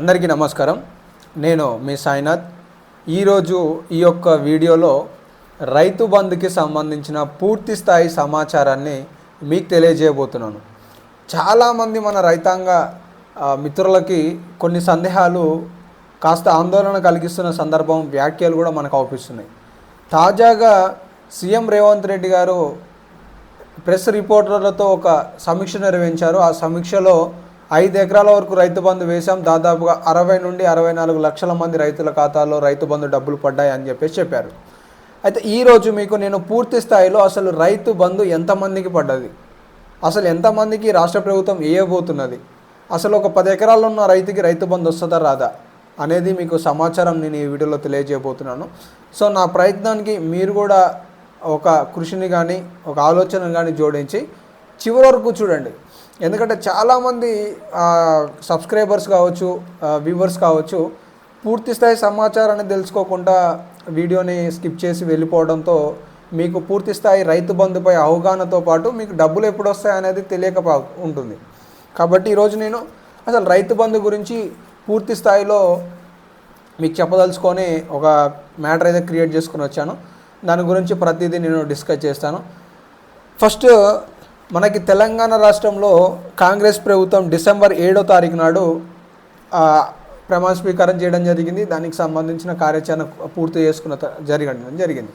అందరికీ నమస్కారం. నేను మీ సాయినాథ్. ఈరోజు ఈ యొక్క వీడియోలో రైతు బంధుకి సంబంధించిన పూర్తి స్థాయి సమాచారాన్ని మీకు తెలియజేయబోతున్నాను. చాలామంది మన రైతాంగ మిత్రులకి కొన్ని సందేహాలు కాస్త ఆందోళన కలిగిస్తున్న సందర్భం వ్యాఖ్యలు కూడా మనకు అవుపిస్తున్నాయి. తాజాగా సీఎం రేవంత్ రెడ్డి గారు ప్రెస్ రిపోర్టర్లతో ఒక సమీక్ష నిర్వహించారు. ఆ సమీక్షలో ఐదు ఎకరాల వరకు రైతు బంధు వేశాం. దాదాపుగా అరవై నుండి అరవై నాలుగు లక్షల మంది రైతుల ఖాతాలో రైతు బంధు డబ్బులు పడ్డాయి అని చెప్పేసి చెప్పారు. అయితే ఈరోజు మీకు నేను పూర్తి స్థాయిలో అసలు రైతు బంధు ఎంతమందికి పడ్డది? అసలు ఎంతమందికి రాష్ట్ర ప్రభుత్వం వేయబోతున్నది అసలు ఒక పది ఎకరాల్లో ఉన్న రైతుకి రైతు బంధు వస్తుందా రాదా? అనేది మీకు సమాచారం నేను ఈ వీడియోలో తెలియజేయబోతున్నాను. సో నా ప్రయత్నానికి మీరు కూడా ఒక కృషిని కానీ ఒక ఆలోచనను కానీ జోడించి చివరి వరకు చూడండి. ఎందుకంటే చాలామంది సబ్స్క్రైబర్స్ కావచ్చు వ్యూవర్స్ కావచ్చు పూర్తి స్థాయి సమాచారాన్ని తెలుసుకోకుండా వీడియోని స్కిప్ చేసి వెళ్ళిపోవడంతో మీకు పూర్తి స్థాయి రైతు బంధుపై అవగాహనతో పాటు మీకు డబ్బులు ఎప్పుడు వస్తాయి అనేది తెలియక ఉంటుంది. కాబట్టి ఈరోజు నేను అసలు రైతు బంధు గురించి పూర్తి స్థాయిలో మీకు చెప్పదలుచుకొని ఒక మ్యాటర్ అయితే క్రియేట్ చేసుకుని వచ్చాను. దాని గురించి ప్రతిదీ నేను డిస్కస్ చేస్తాను. ఫస్ట్ మనకి తెలంగాణ రాష్ట్రంలో కాంగ్రెస్ ప్రభుత్వం డిసెంబర్ ఏడో తారీఖు నాడు ప్రమాణ స్వీకారం చేయడం జరిగింది. దానికి సంబంధించిన కార్యాచరణ పూర్తి చేసుకున్న త- జరగడం జరిగింది.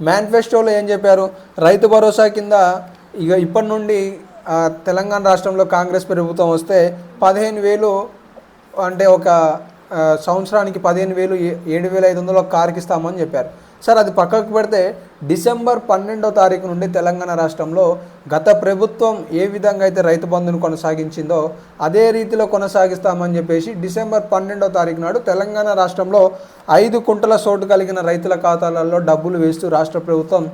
మేనిఫెస్టోలో ఏం చెప్పారు? రైతు భరోసా కింద ఇక ఇప్పటి నుండి తెలంగాణ రాష్ట్రంలో కాంగ్రెస్ ప్రభుత్వం వస్తే పదిహేను వేలు అంటే ఒక సంవత్సరానికి పదిహేను వేలు ఏ- ఏడు వేల ఐదు వందలు ఒక కారుకి ఇస్తామని చెప్పారు. సార్ అది పక్కకు పెడితే డిసెంబర్ పన్నెండో తారీఖు నుండి తెలంగాణ రాష్ట్రంలో గత ప్రభుత్వం ఏ విధంగా అయితే రైతు బంధును కొనసాగించిందో అదే రీతిలో కొనసాగిస్తామని చెప్పేసి డిసెంబర్ పన్నెండో తారీఖు నాడు తెలంగాణ రాష్ట్రంలో ఐదు కుంటల సోటు కలిగిన రైతుల ఖాతాలలో డబ్బులు వేస్తూ రాష్ట్ర ప్రభుత్వం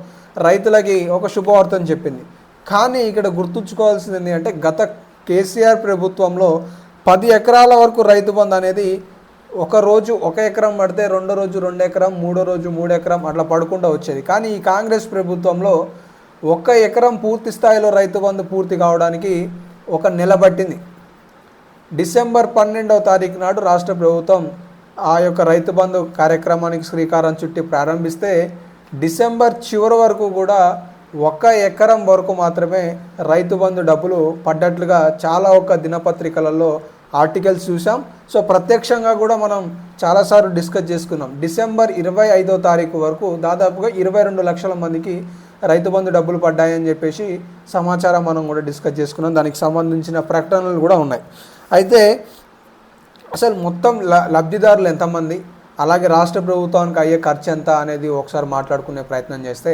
రైతులకి ఒక శుభవార్తను చెప్పింది. కానీ ఇక్కడ గుర్తుంచుకోవాల్సింది ఏంటంటే గత కేసీఆర్ ప్రభుత్వంలో పది ఎకరాల వరకు రైతు బంధు అనేది ఒక రోజు ఒక ఎకరం పడితే రెండో రోజు రెండు ఎకరం మూడో రోజు మూడు ఎకరం అట్లా పడకుండా వచ్చేది. కానీ ఈ కాంగ్రెస్ ప్రభుత్వంలో ఒక్క ఎకరం పూర్తి స్థాయిలో రైతు బంధు పూర్తి కావడానికి ఒక నెల పట్టింది. డిసెంబర్ పన్నెండవ తారీఖు నాడు రాష్ట్ర ప్రభుత్వం ఆ యొక్క రైతు బంధు కార్యక్రమానికి శ్రీకారం చుట్టి ప్రారంభిస్తే డిసెంబర్ చివరి వరకు కూడా ఒక్క ఎకరం వరకు మాత్రమే రైతు బంధు డబ్బులు పడ్డట్లుగా చాలా ఒక్క దినపత్రికలలో ఆర్టికల్స్ చూసాం. సో ప్రత్యక్షంగా కూడా మనం చాలాసార్లు డిస్కస్ చేసుకున్నాం. డిసెంబర్ ఇరవై ఐదో తారీఖు వరకు దాదాపుగా ఇరవై రెండు లక్షల మందికి రైతు బంధు డబ్బులు పడ్డాయని చెప్పేసి సమాచారం మనం కూడా డిస్కస్ చేసుకున్నాం. దానికి సంబంధించిన ప్రకటనలు కూడా ఉన్నాయి. అయితే అసలు మొత్తం ల లబ్ధిదారులు ఎంతమంది? అలాగే రాష్ట్ర ప్రభుత్వానికి అయ్యే ఖర్చు ఎంత అనేది ఒకసారి మాట్లాడుకునే ప్రయత్నం చేస్తే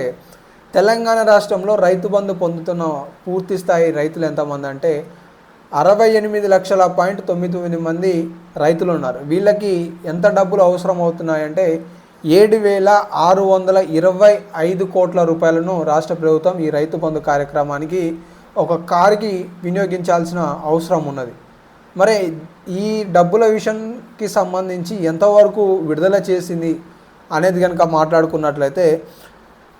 తెలంగాణ రాష్ట్రంలో రైతు బంధు పొందుతున్న పూర్తి స్థాయి రైతులు ఎంతమంది అంటే అరవై ఎనిమిది లక్షల పాయింట్ తొమ్మిది తొమ్మిది మంది రైతులు ఉన్నారు. వీళ్ళకి ఎంత డబ్బులు అవసరం అవుతున్నాయంటే ఏడు వేల ఆరు వందల ఇరవై ఐదు కోట్ల రూపాయలను రాష్ట్ర ప్రభుత్వం ఈ రైతు బంధు కార్యక్రమానికి ఒక కారుకి వినియోగించాల్సిన అవసరం ఉన్నది. మరి ఈ డబ్బుల విషయంకి సంబంధించి ఎంతవరకు విడుదల చేసింది అనేది కనుక మాట్లాడుకున్నట్లయితే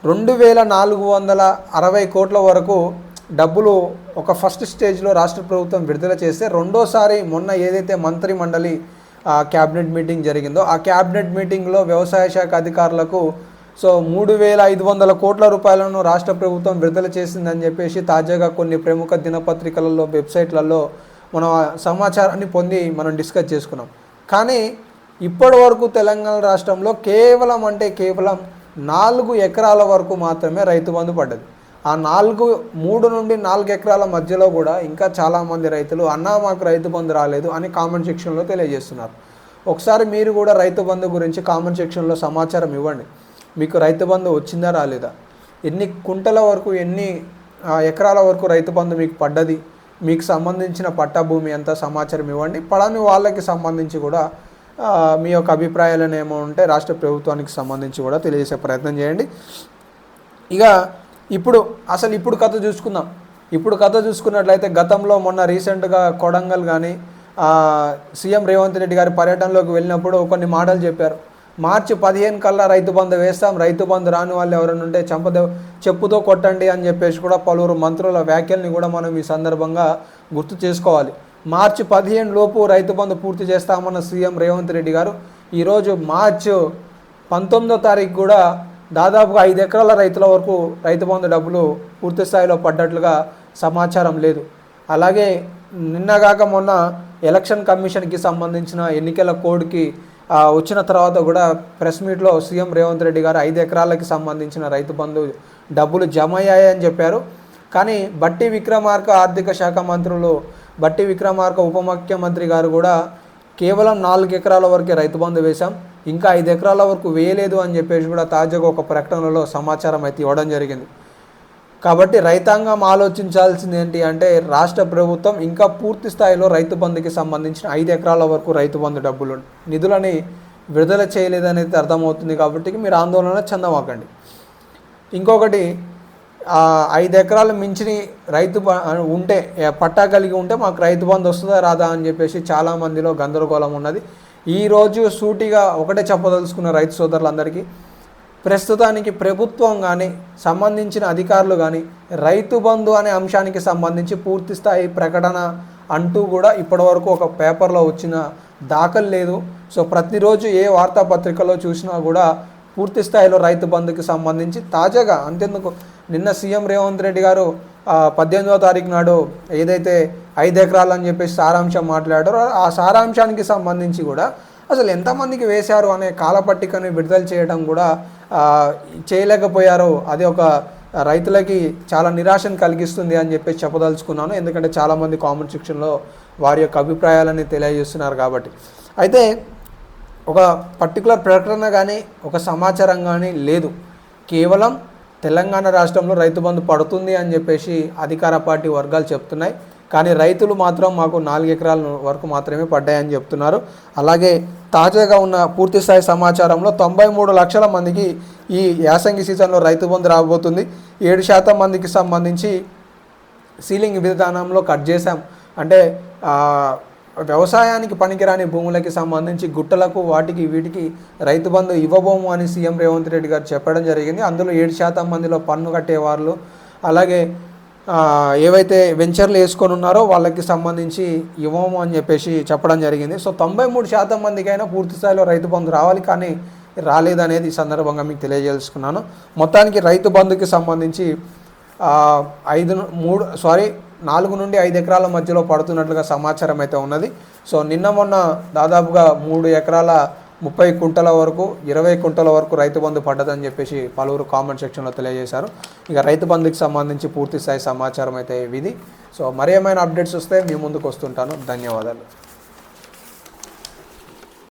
రెండు వేల నాలుగు వందల అరవై కోట్ల వరకు డబ్బులు ఒక ఫస్ట్ స్టేజ్లో రాష్ట్ర ప్రభుత్వం విడుదల చేస్తే రెండోసారి మొన్న ఏదైతే మంత్రి మండలి క్యాబినెట్ మీటింగ్ జరిగిందో ఆ క్యాబినెట్ మీటింగ్లో వ్యవసాయ శాఖ అధికారులకు సో మూడు వేల ఐదు వందల కోట్ల రూపాయలను రాష్ట్ర ప్రభుత్వం విడుదల చేసిందని చెప్పేసి తాజాగా కొన్ని ప్రముఖ దినపత్రికలలో వెబ్సైట్లలో మనం సమాచారాన్ని పొంది మనం డిస్కస్ చేసుకున్నాం. కానీ ఇప్పటి వరకు తెలంగాణ రాష్ట్రంలో కేవలం అంటే కేవలం నాలుగు ఎకరాల వరకు మాత్రమే రైతు బంధు పడ్డది. ఆ నాలుగు మూడు నుండి నాలుగు ఎకరాల మధ్యలో కూడా ఇంకా చాలామంది రైతులు అన్నా మాకు రైతు బంధు రాలేదు అని కామెంట్ సెక్షన్లో తెలియజేస్తున్నారు. ఒకసారి మీరు కూడా రైతు బంధు గురించి కామెంట్ సెక్షన్లో సమాచారం ఇవ్వండి. మీకు రైతు బంధు వచ్చిందా రాలేదా? ఎన్ని కుంటల వరకు ఎన్ని ఎకరాల వరకు రైతు బంధు మీకు పడ్డది? మీకు సంబంధించిన పట్టభూమి అంత సమాచారం ఇవ్వండి. పడని వాళ్ళకి సంబంధించి కూడా మీ యొక్క అభిప్రాయాలను ఏమో ఉంటే రాష్ట్ర ప్రభుత్వానికి సంబంధించి కూడా తెలియజేసే ప్రయత్నం చేయండి. ఇక ఇప్పుడు అసలు ఇప్పుడు కథ చూసుకుందాం. ఇప్పుడు కథ చూసుకున్నట్లయితే గతంలో మొన్న రీసెంట్గా కొడంగల్ కానీ సీఎం రేవంత్ రెడ్డి గారి పర్యటనలోకి వెళ్ళినప్పుడు కొన్ని మాటలు చెప్పారు. మార్చి పదిహేను కల్లా రైతు బంధు వేస్తాం రైతు బంధు రాని వాళ్ళు ఎవరైనా ఉంటే చంపదే చెప్పుతో కొట్టండి అని చెప్పేసి కూడా పలువురు మంత్రుల వ్యాఖ్యల్ని కూడా మనం ఈ సందర్భంగా గుర్తు చేసుకోవాలి. మార్చి పదిహేను లోపు రైతు బంధు పూర్తి చేస్తామన్న సీఎం రేవంత్ రెడ్డి గారు ఈరోజు మార్చ్ పంతొమ్మిదో తారీఖు కూడా దాదాపుగా ఐదు ఎకరాల రైతుల వరకు రైతు బంధు డబ్బులు పూర్తి స్థాయిలో పడ్డట్లుగా సమాచారం లేదు. అలాగే నిన్నగాక మొన్న ఎలక్షన్ కమిషన్కి సంబంధించిన ఎన్నికల కోడ్కి వచ్చిన తర్వాత కూడా ప్రెస్ మీట్లో సీఎం రేవంత్ రెడ్డి గారు ఐదు ఎకరాలకి సంబంధించిన రైతు బంధు డబ్బులు జమ అయ్యాయని చెప్పారు. కానీ బట్టి విక్రమార్క ఆర్థిక శాఖ మంత్రులు బట్టి విక్రమార్క ఉప ముఖ్యమంత్రి గారు కూడా కేవలం నాలుగు ఎకరాల వరకే రైతు బంధు వేశాం. ఇంకా ఐదు ఎకరాల వరకు వేయలేదు అని చెప్పేసి కూడా తాజాగా ఒక ప్రకటనలో సమాచారం అయితే ఇవ్వడం జరిగింది. కాబట్టి రైతాంగం ఆలోచించాల్సింది ఏంటి అంటే రాష్ట్ర ప్రభుత్వం ఇంకా పూర్తి స్థాయిలో రైతు బంధుకి సంబంధించిన ఐదు ఎకరాల వరకు రైతు బంధు డబ్బులు నిధులని విడుదల చేయలేదనేది అర్థమవుతుంది కాబట్టి మీరు ఆందోళన చెందమాకండి. ఇంకొకటి ఐదు ఎకరాలు మించిన రైతు బ- ఉంటే పట్టా కలిగి ఉంటే మాకు రైతు బంధు వస్తుందా రాదా అని చెప్పేసి చాలా మందిలో గందరగోళం ఉన్నది. ఈరోజు సూటిగా ఒకటే చెప్పదలుచుకున్న రైతు సోదరులందరికీ ప్రస్తుతానికి ప్రభుత్వం కానీ సంబంధించిన అధికారులు కానీ రైతు బంధు అనే అంశానికి సంబంధించి పూర్తి స్థాయి ప్రకటన అంటూ కూడా ఇప్పటివరకు ఒక పేపర్లో వచ్చిన దాఖలు లేదు. సో ప్రతిరోజు ఏ వార్తాపత్రికలో చూసినా కూడా పూర్తి స్థాయిలో రైతు బంధుకి సంబంధించి తాజాగా అంతెందుకు నిన్న సీఎం రేవంత్ రెడ్డి గారు పద్దెనిమిదో పద్దెనిమిదవ తారీఖు నాడు ఏదైతే ఐదు ఎకరాలు అని చెప్పేసి సారాంశం మాట్లాడారు. ఆ సారాంశానికి సంబంధించి కూడా అసలు ఎంతమందికి వేశారు అనే కాలపట్టికను విడుదల చేయడం కూడా చేయలేకపోయారు అది ఒక రైతులకి చాలా నిరాశను కలిగిస్తుంది అని చెప్పేసి చెప్పదలుచుకున్నాను. ఎందుకంటే చాలామంది కామెంట్ సెక్షన్లో వారి యొక్క అభిప్రాయాలని తెలియజేస్తున్నారు కాబట్టి. అయితే ఒక పర్టికులర్ ప్రకటన కానీ ఒక సమాచారం కానీ లేదు. కేవలం తెలంగాణ రాష్ట్రంలో రైతు బంధు పడుతుంది అని చెప్పేసి అధికార పార్టీ వర్గాలు చెప్తున్నాయి. కానీ రైతులు మాత్రం మాకు నాలుగు ఎకరాల వరకు మాత్రమే పడ్డాయని చెప్తున్నారు. అలాగే తాజాగా ఉన్న పూర్తి స్థాయి సమాచారంలో తొంభై మూడు లక్షల మందికి ఈ యాసంగి సీజన్లో రైతు బంధు రాబోతుంది. ఏడు శాతం మందికి సంబంధించి సీలింగ్ విధానంలో కట్ చేశాం. అంటే వ్యవసాయానికి పనికిరాని భూములకి సంబంధించి గుట్టలకు వాటికి వీటికి రైతు బంధు ఇవ్వబోము అని సీఎం రేవంత్ రెడ్డి గారు చెప్పడం జరిగింది. అందులో ఏడు శాతం మందిలో పన్ను కట్టేవాళ్ళు అలాగే ఏవైతే వెంచర్లు వేసుకొని ఉన్నారో వాళ్ళకి సంబంధించి ఇవ్వము అని చెప్పేసి చెప్పడం జరిగింది. సో తొంభై మూడు శాతం మందికైనా పూర్తి స్థాయిలో రైతు బంధు రావాలి కానీ రాలేదనేది ఈ సందర్భంగా మీకు తెలియజేసుకున్నాను. మొత్తానికి రైతు బంధుకి సంబంధించి ఐదు మూడు సారీ నాలుగు నుండి ఐదు ఎకరాల మధ్యలో పడుతున్నట్లుగా సమాచారం అయితే ఉన్నది. సో నిన్న మొన్న దాదాపుగా మూడు ఎకరాల ముప్పై కుంటల వరకు ఇరవై కుంటల వరకు రైతు బంధు పడ్డదని చెప్పేసి పలువురు కామెంట్ సెక్షన్లో తెలియజేశారు. ఇక రైతు బంధుకి సంబంధించి పూర్తి స్థాయి సమాచారం అయితే ఇది సో మరి ఏమైనా అప్డేట్స్ వస్తే మీ ముందుకు వస్తుంటాను. ధన్యవాదాలు.